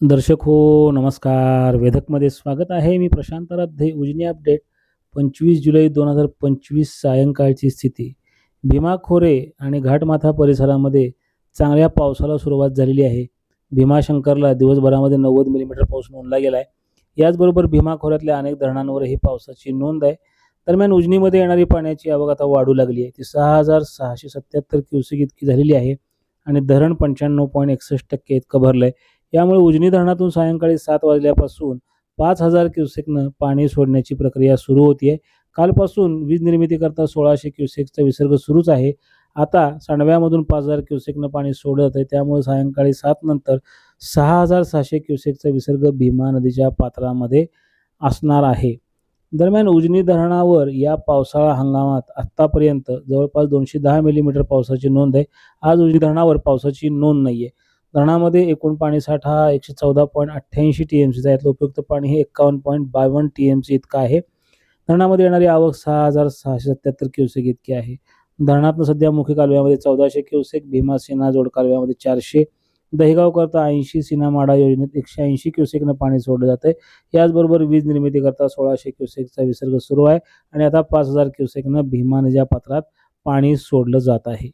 दर्शक हो नमस्कार. वेधकमध्ये स्वागत आहे. मी प्रशांत राध्ये उजनी अपडेट. पंचवीस जुलै दोन हजार पंचवीस सायंकाळची स्थिती. भीमा खोरे आणि घाटमाथा परिसरामध्ये चांगल्या पावसाला सुरुवात झालेली आहे. भीमाशंकरला दिवसभरामध्ये नव्वद मिलीमीटर पाऊस नोंदला गेला आहे याचबरोबर भीमा खोऱ्यातल्या अनेक धरणांवरही पावसाची नोंद आहे. दरम्यान उजनीमध्ये येणारी पाण्याची आवक आता वाढू लागली आहे. ती सहा हजार सहाशे सत्याहत्तर क्युसेक इतकी झालेली आहे आणि धरण पंच्याण्णव पॉईंट एकसष्ट टक्के इतकं भरलं आहे यामुळे उजनी धरणातून सायंकाळी सात वाजल्यापासून पाच हजार क्युसेकनं पाणी सोडण्याची प्रक्रिया सुरू होती आहे कालपासून वीज निर्मितीकरता सोळाशे क्युसेकचा विसर्ग सुरूच आहे. आता सांडव्यामधून पाच हजार क्युसेकनं पाणी सोडत आहे. त्यामुळे सायंकाळी सात नंतर सहा हजार सहाशे क्युसेकचा विसर्ग भीमा नदीच्या पात्रामध्ये असणार आहे. दरम्यान उजनी धरणावर या पावसाळा हंगामात आत्तापर्यंत जवळपास दोनशे दहा मिलीमीटर पावसाची नोंद आहे. आज उजनी धरणावर पावसाची नोंद नाही आहे धरणामध्ये एकूण पाणीसाठा हा एकशे चौदा पॉईंट अठ्ठ्याऐंशी टी एम सीचा यातलं उपयुक्त पाणी हे एक्कावन्न पॉईंट बावन्न टी एम सी इतकं आहे. धरणामध्ये येणारी आवक सहा हजार सहाशे सत्याहत्तर क्युसेक इतकी आहे. धरणातनं सध्या मुख्य कालव्यामध्ये चौदाशे क्युसेक भीमा सीना जोड कालव्यामध्ये चारशे दहिगाव करता ऐंशी सिन्हामाडा योजनेत एकशे ऐंशी क्युसेकनं पाणी सोडलं जातं आहे याचबरोबर वीज निर्मितीकरता सोळाशे क्युसेकचा विसर्ग सुरू आहे आणि आता पाच हजार क्युसेकनं भीमा पात्रात पाणी सोडलं जात आहे.